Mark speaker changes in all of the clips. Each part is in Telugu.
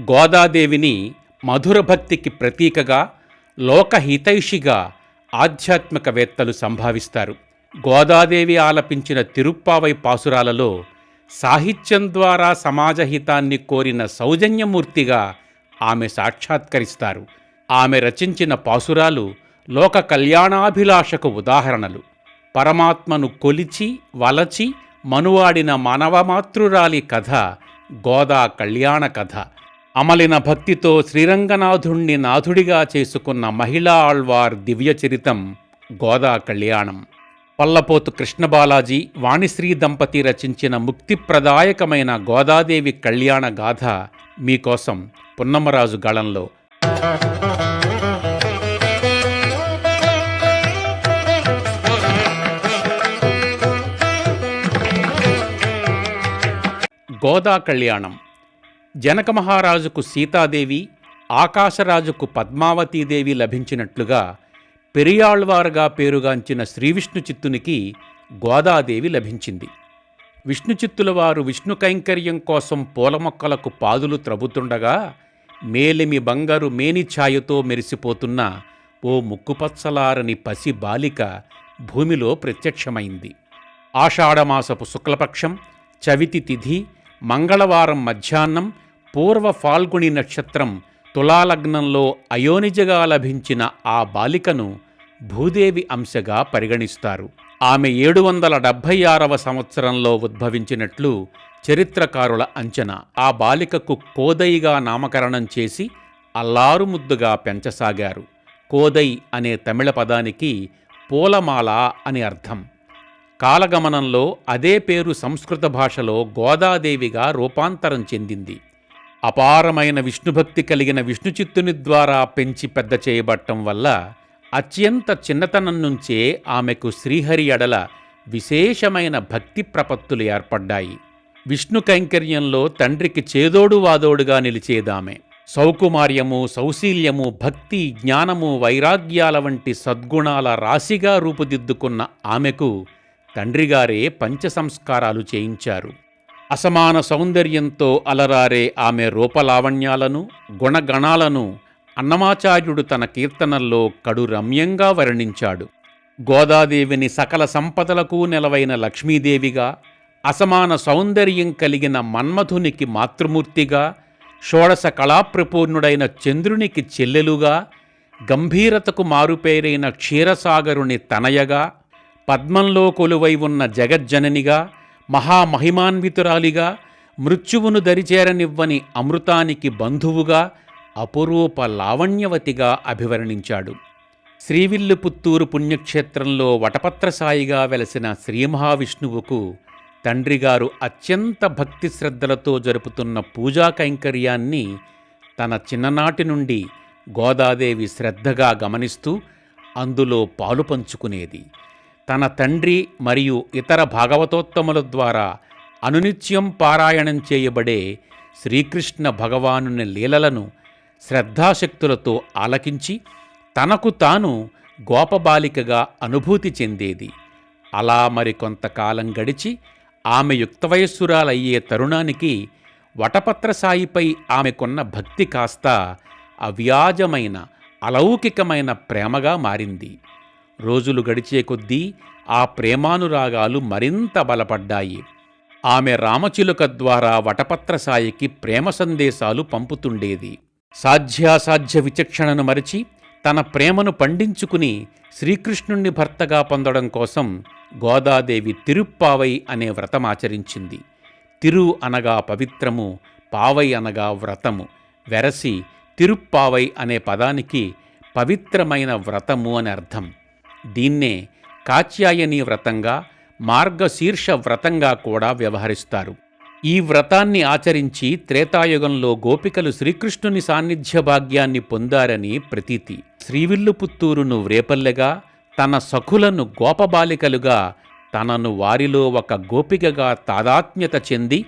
Speaker 1: గోదాదేవిని మధుర భక్తికి ప్రతీకగా లోకహితైషిగా ఆధ్యాత్మికవేత్తలు సంభావిస్తారు. గోదాదేవి ఆలపించిన తిరుప్పావై పాసురాలలో సాహిత్యం ద్వారా సమాజహితాన్ని కోరిన సౌజన్యమూర్తిగా ఆమె సాక్షాత్కరిస్తారు. ఆమె రచించిన పాసురాలు లోక కళ్యాణాభిలాషకు ఉదాహరణలు. పరమాత్మను కొలిచి వలచి మనువాడిన మానవమాతృరాలి కథ గోదా కళ్యాణ కథ. అమలిన భక్తితో శ్రీరంగనాథుణ్ణి నాథుడిగా చేసుకున్న మహిళా ఆళ్వార్ దివ్య చరితం గోదా కళ్యాణం. పల్లపోతు కృష్ణబాలాజీ వాణిశ్రీ దంపతి రచించిన ముక్తిప్రదాయకమైన గోదాదేవి కళ్యాణ గాథ మీకోసం పున్నమరాజు గళంలో. గోదా కళ్యాణం జనక మహారాజుకు సీతాదేవి ఆకాశరాజుకు పద్మావతీదేవి లభించినట్లుగా పెరియాళ్వారుగా పేరుగాంచిన శ్రీవిష్ణు చిత్తునికి గోదాదేవి లభించింది. విష్ణు చిత్తుల వారు విష్ణు కైంకర్యం కోసం పూల మొక్కలకు పాదులు త్రవ్వుతుండగా మేలిమి బంగారు మేని ఛాయతో మెరిసిపోతున్న ఓ ముక్కుపచ్చలారని పసి బాలిక భూమిలో ప్రత్యక్షమైంది. ఆషాఢమాసపు శుక్లపక్షం చవితి తిథి మంగళవారం మధ్యాహ్నం పూర్వ ఫాల్గుణి నక్షత్రం తులాలగ్నంలో అయోనిజగా లభించిన ఆ బాలికను భూదేవి అంశగా పరిగణిస్తారు. ఆమె ఏడు వందల డెబ్భై ఆరవ సంవత్సరంలో ఉద్భవించినట్లు చరిత్రకారుల అంచనా. ఆ బాలికకు కోదయిగా నామకరణం చేసి అల్లారుముద్దుగా పెంచసాగారు. కోదై అనే తమిళ పదానికి పూలమాల అని అర్థం. కాలగమనంలో అదే పేరు సంస్కృత భాషలో గోదాదేవిగా రూపాంతరం చెందింది. అపారమైన విష్ణుభక్తి కలిగిన విష్ణుచిత్తుని ద్వారా పెంచి పెద్ద చేయబట్టం వల్ల అత్యంత చిన్నతనం నుంచే ఆమెకు శ్రీహరి ఎడల విశేషమైన భక్తి ప్రపత్తులు ఏర్పడ్డాయి. విష్ణు కైంకర్యంలో తండ్రికి చేదోడు వాదోడుగా నిలిచేదామె. సౌకుమార్యము సౌశీల్యము భక్తి జ్ఞానము వైరాగ్యాల వంటి సద్గుణాల రాశిగా రూపుదిద్దుకున్న ఆమెకు తండ్రిగారే పంచసంస్కారాలు చేయించారు. అసమాన సౌందర్యంతో అలరారే ఆమె రూపలావణ్యాలను గుణగణాలను అన్నమాచార్యుడు తన కీర్తనల్లో కడు రమ్యంగా వర్ణించాడు. గోదాదేవిని సకల సంపదలకు నెలవైన లక్ష్మీదేవిగా అసమాన సౌందర్యం కలిగిన మన్మధునికి మాతృమూర్తిగా షోడశ కళాప్రపూర్ణుడైన చంద్రునికి చెల్లెలుగా గంభీరతకు మారుపేరైన క్షీరసాగరుని తనయగా పద్మంలో కొలువై ఉన్న జగజ్జననిగా మహామహిమాన్వితురాలిగా మృత్యువును దరిచేరనివ్వని అమృతానికి బంధువుగా అపురూప లావణ్యవతిగా అభివర్ణించాడు. శ్రీవిల్లుపుత్తూరు పుణ్యక్షేత్రంలో వటపత్రసాయిగా వెలసిన శ్రీ మహావిష్ణువుకు తండ్రిగారు అత్యంత భక్తి శ్రద్ధలతో జరుపుతున్న పూజా కైంకర్యాన్ని తన చిన్ననాటి నుండి గోదాదేవి శ్రద్ధగా గమనిస్తూ అందులో పాలు పంచుకునేది. తన తండ్రి మరియు ఇతర భాగవతోత్తముల ద్వారా అనునిత్యం పారాయణం చేయబడే శ్రీకృష్ణ భగవానుని లీలలను శ్రద్ధాశక్తులతో ఆలకించి తనకు తాను గోపబాలికగా అనుభూతి చెందేది. అలా మరికొంతకాలం గడిచి ఆమె యుక్తవయస్సురాలయ్యే తరుణానికి వటపత్రసాయిపై ఆమెకున్న భక్తి కాస్త అవ్యాజమైన అలౌకికమైన ప్రేమగా మారింది. రోజులు గడిచే కొద్దీ ఆ ప్రేమానురాగాలు మరింత బలపడ్డాయి. ఆమె రామచిలుక ద్వారా వటపత్రసాయికి ప్రేమ సందేశాలు పంపుతుండేది. సాధ్యాసాధ్య విచక్షణను మరిచి తన ప్రేమను పండించుకుని శ్రీకృష్ణుణ్ణి భర్తగా పొందడం కోసం గోదాదేవి తిరుప్పావై అనే వ్రతమాచరించింది తిరు అనగా పవిత్రము పావై అనగా వ్రతము వెరసి తిరుప్పావై అనే పదానికి పవిత్రమైన వ్రతము అని అర్థం. దీన్నే కాత్యాయని వ్రతంగా మార్గశీర్ష వ్రతంగా కూడా వ్యవహరిస్తారు. ఈ వ్రతాన్ని ఆచరించి త్రేతాయుగంలో గోపికలు శ్రీకృష్ణుని సాన్నిధ్య భాగ్యాన్ని పొందారని ప్రతీతి. శ్రీవిల్లుపుత్తూరును వ్రేపల్లెగా తన సఖులను గోపబాలికలుగా తనను వారిలో ఒక గోపికగా తాదాత్మ్యత చెంది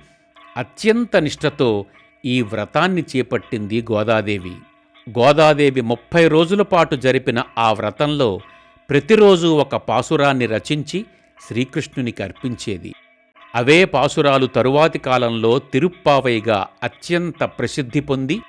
Speaker 1: అత్యంత నిష్ఠతో ఈ వ్రతాన్ని చేపట్టింది గోదాదేవి. గోదాదేవి ముప్పై రోజుల పాటు జరిపిన ఆ వ్రతంలో ప్రతిరోజు ఒక పాసురాన్ని రచించి శ్రీకృష్ణునికి అర్పించేది. అవే పాసురాలు తరువాతి కాలంలో తిరుప్పావైగా అత్యంత ప్రసిద్ధి పొంది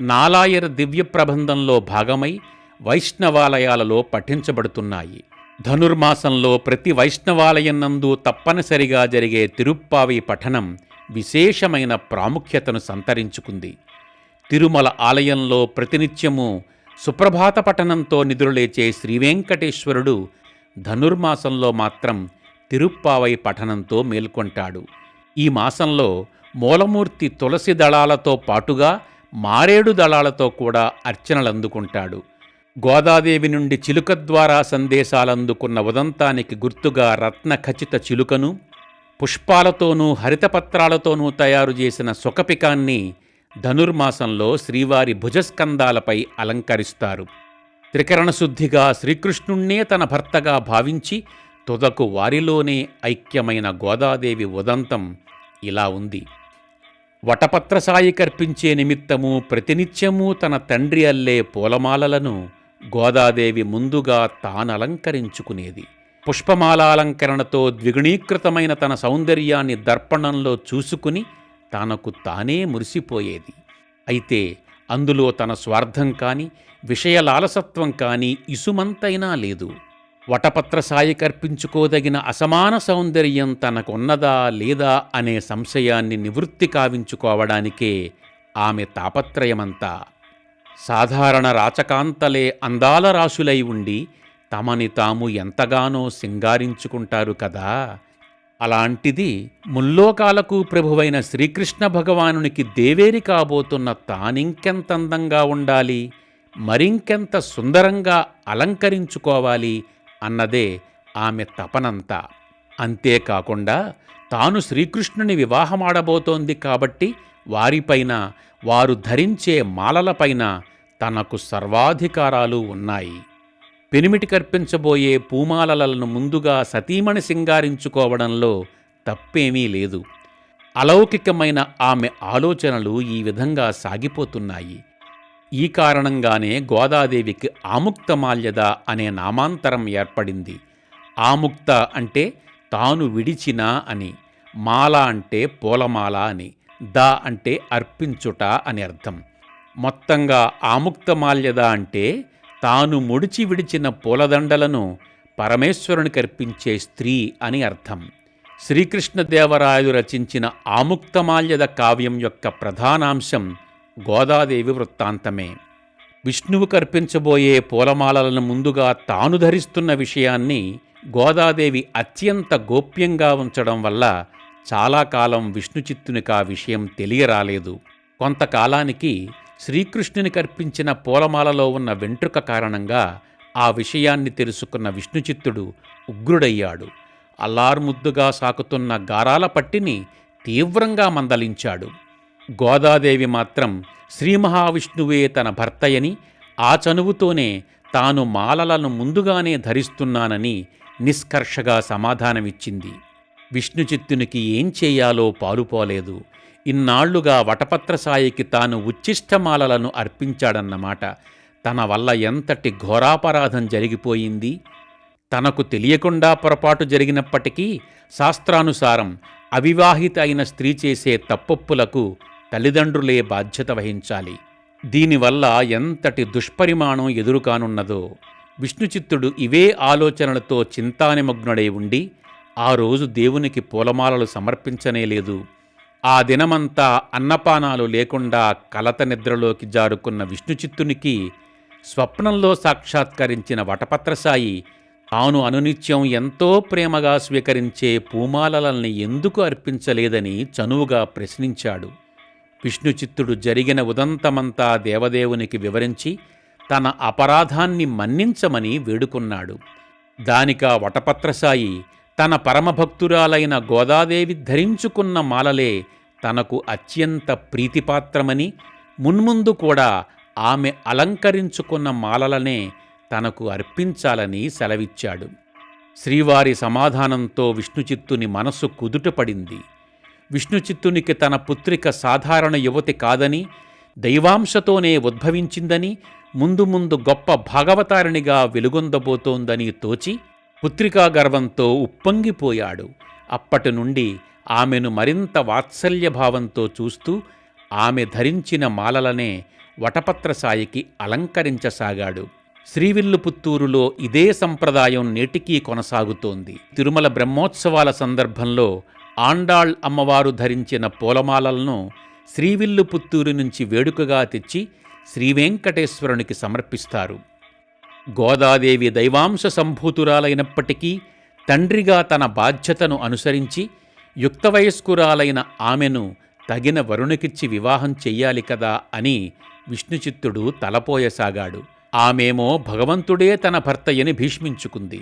Speaker 1: నాలాయర్ దివ్య ప్రబంధంలో భాగమై వైష్ణవాలయాలలో పఠించబడుతున్నాయి. ధనుర్మాసంలో ప్రతి వైష్ణవాలయం నందు తప్పనిసరిగా జరిగే తిరుప్పావి పఠనం విశేషమైన ప్రాముఖ్యతను సంతరించుకుంది. తిరుమల ఆలయంలో ప్రతినిత్యము సుప్రభాత పఠనంతో నిద్రలేచే శ్రీవెంకటేశ్వరుడు ధనుర్మాసంలో మాత్రం తిరుప్పావై పఠనంతో మేల్కొంటాడు. ఈ మాసంలో మూలమూర్తి తులసి దళాలతో పాటుగా మారేడు దళాలతో కూడా అర్చనలందుకుంటాడు. గోదాదేవి నుండి చిలుక ద్వారా సందేశాలందుకున్న ఉదంతానికి గుర్తుగా రత్న ఖచిత చిలుకను పుష్పాలతోనూ హరితపత్రాలతోనూ తయారు చేసిన సుఖపికాన్ని ధనుర్మాసంలో శ్రీవారి భుజస్కందాలపై అలంకరిస్తారు. త్రికరణ శుద్ధిగా శ్రీకృష్ణుణ్ణే తన భర్తగా భావించి తుదకు వారిలోనే ఐక్యమైన గోదాదేవి ఉదంతం ఇలా ఉంది. వటపత్రసాయి కర్పించే నిమిత్తము ప్రతినిత్యము తన తండ్రి అల్లే పూలమాలలను గోదాదేవి ముందుగా తానలంకరించుకునేది. పుష్పమాలాలంకరణతో ద్విగుణీకృతమైన తన సౌందర్యాన్ని దర్పణంలో చూసుకుని తనకు తానే మురిసిపోయేది. అయితే అందులో తన స్వార్థం కాని విషయలాలసత్వం కాని ఇసుమంతైనా లేదు. వటపత్రసాయి కర్పించుకోదగిన అసమాన సౌందర్యం తనకున్నదా లేదా అనే సంశయాన్ని నివృత్తి కావించుకోవడానికే ఆమె తాపత్రయమంతా. సాధారణ రాచకాంతలే అందాల రాశులై ఉండి తమని తాము ఎంతగానో సింగారించుకుంటారు కదా? అలాంటిది ముల్లోకాలకు ప్రభువైన శ్రీకృష్ణ భగవానునికి దేవేరి కాబోతున్న తానింకెంత అందంగా ఉండాలి మరింకెంత సుందరంగా అలంకరించుకోవాలి అన్నదే ఆమె తపనంతా. అంతేకాకుండా తాను శ్రీకృష్ణుని వివాహమాడబోతోంది కాబట్టి వారిపైన వారు ధరించే మాలలపైన తనకు సర్వాధికారాలు ఉన్నాయి. పెనిమిటి కర్పించబోయే పూమాలలను ముందుగా సతీమణి సింగారించుకోవడంలో తప్పేమీ లేదు. అలౌకికమైన ఆమె ఆలోచనలు ఈ విధంగా సాగిపోతున్నాయి. ఈ కారణంగానే గోదాదేవికి ఆముక్తమాల్యద అనే నామాంతరం ఏర్పడింది. ఆముక్త అంటే తాను విడిచిన అని మాల అంటే పూలమాల అని ద అంటే అర్పించుట అని అర్థం. మొత్తంగా ఆముక్తమాల్యద అంటే తాను ముడిచి విడిచిన పూలదండలను పరమేశ్వరునికి అర్పించే స్త్రీ అని అర్థం. శ్రీకృష్ణదేవరాయలు రచించిన ఆముక్తమాల్యద కావ్యం యొక్క ప్రధానాంశం గోదాదేవి వృత్తాంతమే. విష్ణువు కర్పించబోయే పూలమాలలను ముందుగా తాను ధరిస్తున్న విషయాన్ని గోదాదేవి అత్యంత గోప్యంగా ఉంచడం వల్ల చాలా కాలం విష్ణు చిత్తునికి ఆ విషయం తెలియరాలేదు. కొంతకాలానికి శ్రీకృష్ణుని కర్పించిన పూలమాలలో ఉన్న వెంట్రుక కారణంగా ఆ విషయాన్ని తెలుసుకున్న విష్ణుచిత్తుడు ఉగ్రుడయ్యాడు. అల్లారుముద్దుగా సాకుతున్న గారాల పట్టిని తీవ్రంగా మందలించాడు. గోదాదేవి మాత్రం శ్రీ మహావిష్ణువే తన భర్తయని ఆ చనువుతోనే తాను మాలలను ముందుగానే ధరిస్తున్నానని నిష్కర్షగా సమాధానమిచ్చింది. విష్ణుచిత్తునికి ఏం చేయాలో పాలుపోలేదు. ఇన్నాళ్ళుగా వటపత్రసాయికి తాను ఉచ్ఛిష్టమాలలను అర్పించాడన్నమాట. తన వల్ల ఎంతటి ఘోరాపరాధం జరిగిపోయింది? తనకు తెలియకుండా పొరపాటు జరిగినప్పటికీ శాస్త్రానుసారం అవివాహిత అయిన స్త్రీ చేసే తప్పొప్పులకు తల్లిదండ్రులే బాధ్యత వహించాలి. దీనివల్ల ఎంతటి దుష్పరిమాణం ఎదురుకానున్నదో విష్ణుచిత్తుడు ఇవే ఆలోచనలతో చింతానిమగ్నుడై ఉండి ఆ రోజు దేవునికి పూలమాలలు సమర్పించనేలేదు ఆ దినమంతా అన్నపానాలు లేకుండా కలత నిద్రలోకి జారుకున్న విష్ణుచిత్తునికి స్వప్నంలో సాక్షాత్కరించిన వటపత్రసాయి తాను అనునిత్యం ఎంతో ప్రేమగా స్వీకరించే పూమాలలని ఎందుకు అర్పించలేదని చనువుగా ప్రశ్నించాడు. విష్ణుచిత్తుడు జరిగిన ఉదంతమంతా దేవదేవునికి వివరించి తన అపరాధాన్ని మన్నించమని వేడుకున్నాడు. దానికా వటపత్రసాయి తన పరమభక్తురాలైన గోదాదేవి ధరించుకున్న మాలలే తనకు అత్యంత ప్రీతిపాత్రమని మున్ముందు కూడా ఆమె అలంకరించుకున్న మాలలనే తనకు అర్పించాలని సెలవిచ్చాడు. శ్రీవారి సమాధానంతో విష్ణుచిత్తుని మనస్సు కుదుటపడింది. విష్ణుచిత్తునికి తన పుత్రిక సాధారణ యువతి కాదని దైవాంశతోనే ఉద్భవించిందని ముందు ముందు గొప్ప భాగవతారిణిగా వెలుగొందబోతోందని తోచి పుత్రికా గర్వంతో ఉప్పొంగిపోయాడు. అప్పటి నుండి ఆమెను మరింత వాత్సల్యభావంతో చూస్తూ ఆమె ధరించిన మాలలనే వటపత్రసాయికి అలంకరించసాగాడు. శ్రీవిల్లుపుత్తూరులో ఇదే సంప్రదాయం నేటికీ కొనసాగుతోంది. తిరుమల బ్రహ్మోత్సవాల సందర్భంలో ఆండాళ్ అమ్మవారు ధరించిన పూలమాలలను శ్రీవిల్లుపుత్తూరు నుంచి వేడుకగా తెచ్చి శ్రీవేంకటేశ్వరునికి సమర్పిస్తారు. గోదాదేవి దైవాంశ సంభూతురాలైనప్పటికీ తండ్రిగా తన బాధ్యతను అనుసరించి యుక్తవయస్కురాలైన ఆమెను తగిన వరుణకిచ్చి వివాహం చెయ్యాలి కదా అని విష్ణుచిత్తుడు తలపోయసాగాడు. ఆమెమో భగవంతుడే తన భర్తయని భీష్మించుకుంది.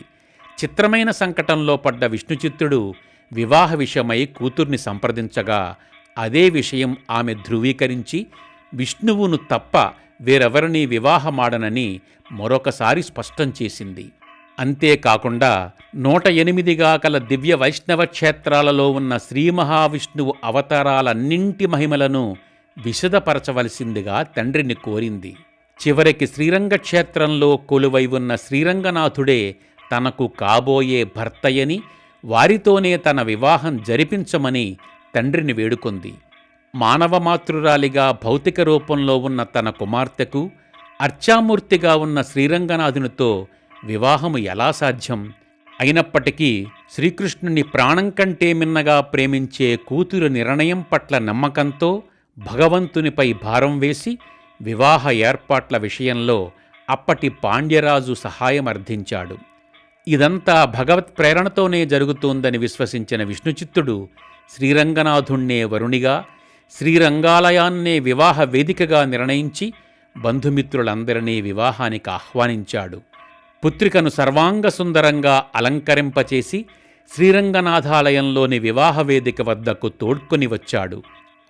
Speaker 1: చిత్రమైన సంకటంలో పడ్డ విష్ణుచిత్తుడు వివాహ విషయమై కూతుర్ని సంప్రదించగా అదే విషయం ఆమె ధృవీకరించి విష్ణువును తప్ప వేరెవరినీ వివాహమాడనని మరొకసారి స్పష్టం చేసింది. అంతేకాకుండా నూట ఎనిమిదిగా కల దివ్య వైష్ణవ క్షేత్రాలలో ఉన్న శ్రీ మహావిష్ణువు అవతారాలన్నింటి మహిమలను విశదపరచవలసిందిగా తండ్రిని కోరింది. చివరికి శ్రీరంగ క్షేత్రంలో కొలువై ఉన్న శ్రీరంగనాథుడే తనకు కాబోయే భర్తయని వారితోనే తన వివాహం జరిపించమని తండ్రిని వేడుకొంది. మానవమాతృరాలిగా భౌతిక రూపంలో ఉన్న తన కుమార్తెకు అర్చామూర్తిగా ఉన్న శ్రీరంగనాథునితో వివాహము ఎలా సాధ్యం? అయినప్పటికీ శ్రీకృష్ణుని ప్రాణం కంటే మిన్నగా ప్రేమించే కూతురు నిర్ణయం పట్ల నమ్మకంతో భగవంతునిపై భారం వేసి వివాహ ఏర్పాట్ల విషయంలో అప్పటి పాండ్యరాజు సహాయం అర్థించాడు. ఇదంతా భగవత్ ప్రేరణతోనే జరుగుతోందని విశ్వసించిన విష్ణుచిత్తుడు శ్రీరంగనాథుణ్ణే వరుణిగా శ్రీరంగాలయాన్నే వివాహ వేదికగా నిర్ణయించి బంధుమిత్రులందరినీ వివాహానికి ఆహ్వానించాడు. పుత్రికను సర్వాంగ సుందరంగా అలంకరింపచేసి శ్రీరంగనాథాలయంలోని వివాహ వేదిక వద్దకు తోడ్కొని వచ్చాడు.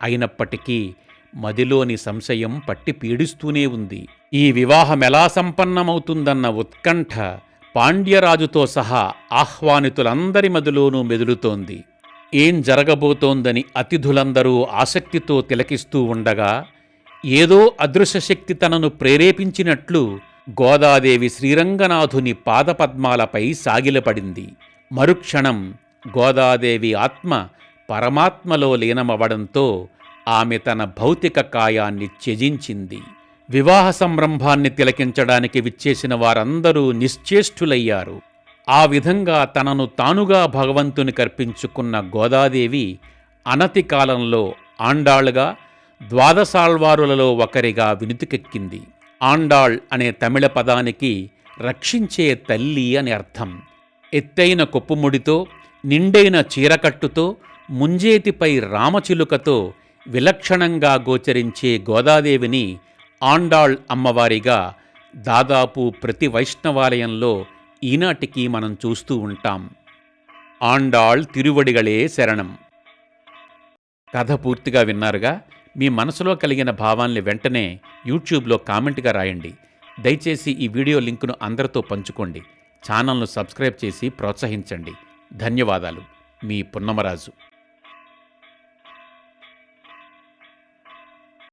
Speaker 1: అయినప్పటికీ మదిలోని సంశయం పట్టి పీడిస్తూనే ఉంది. ఈ వివాహం ఎలా సంపన్నమవుతుందన్న ఉత్కంఠ పాండ్యరాజుతో సహా ఆహ్వానితులందరి మదిలోనూ మెదులుతోంది. ఏం జరగబోతోందని అతిథులందరూ ఆసక్తితో తిలకిస్తూ ఉండగా ఏదో అదృశ్యశక్తి తనను ప్రేరేపించినట్లు గోదాదేవి శ్రీరంగనాథుని పాదపద్మాలపై సాగిలపడింది. మరుక్షణం గోదాదేవి ఆత్మ పరమాత్మలో లీనమవడంతో ఆమె తన భౌతిక కాయాన్ని త్యజించింది. వివాహ సంరంభాన్ని తిలకించడానికి విచ్చేసిన వారందరూ నిశ్చేష్టులయ్యారు. ఆ విధంగా తనను తానుగా భగవంతుని కర్పించుకున్న గోదాదేవి అనతి కాలంలో ఆండాళ్ళుగా ద్వాదశాల్వారులలో ఒకరిగా వినుతికెక్కింది. ఆండాళ్ అనే తమిళ పదానికి రక్షించే తల్లి అని అర్థం. ఎత్తైన కొప్పుముడితో నిండైన చీరకట్టుతో ముంజేతిపై రామచిలుకతో విలక్షణంగా గోచరించే గోదాదేవిని ఆండాళ్ అమ్మవారిగా దాదాపు ప్రతి వైష్ణవాలయంలో ఈనాటికి మనం చూస్తూ ఉంటాం. ఆండాళ్ తిరువడిగళే శరణం. కథ పూర్తిగా విన్నారుగా? మీ మనసులో కలిగిన భావాల్ని వెంటనే యూట్యూబ్లో కామెంట్గా రాయండి. దయచేసి ఈ వీడియో లింకును అందరితో పంచుకోండి. ఛానల్ను సబ్స్క్రైబ్ చేసి ప్రోత్సహించండి. ధన్యవాదాలు. మీ పున్నమరాజు.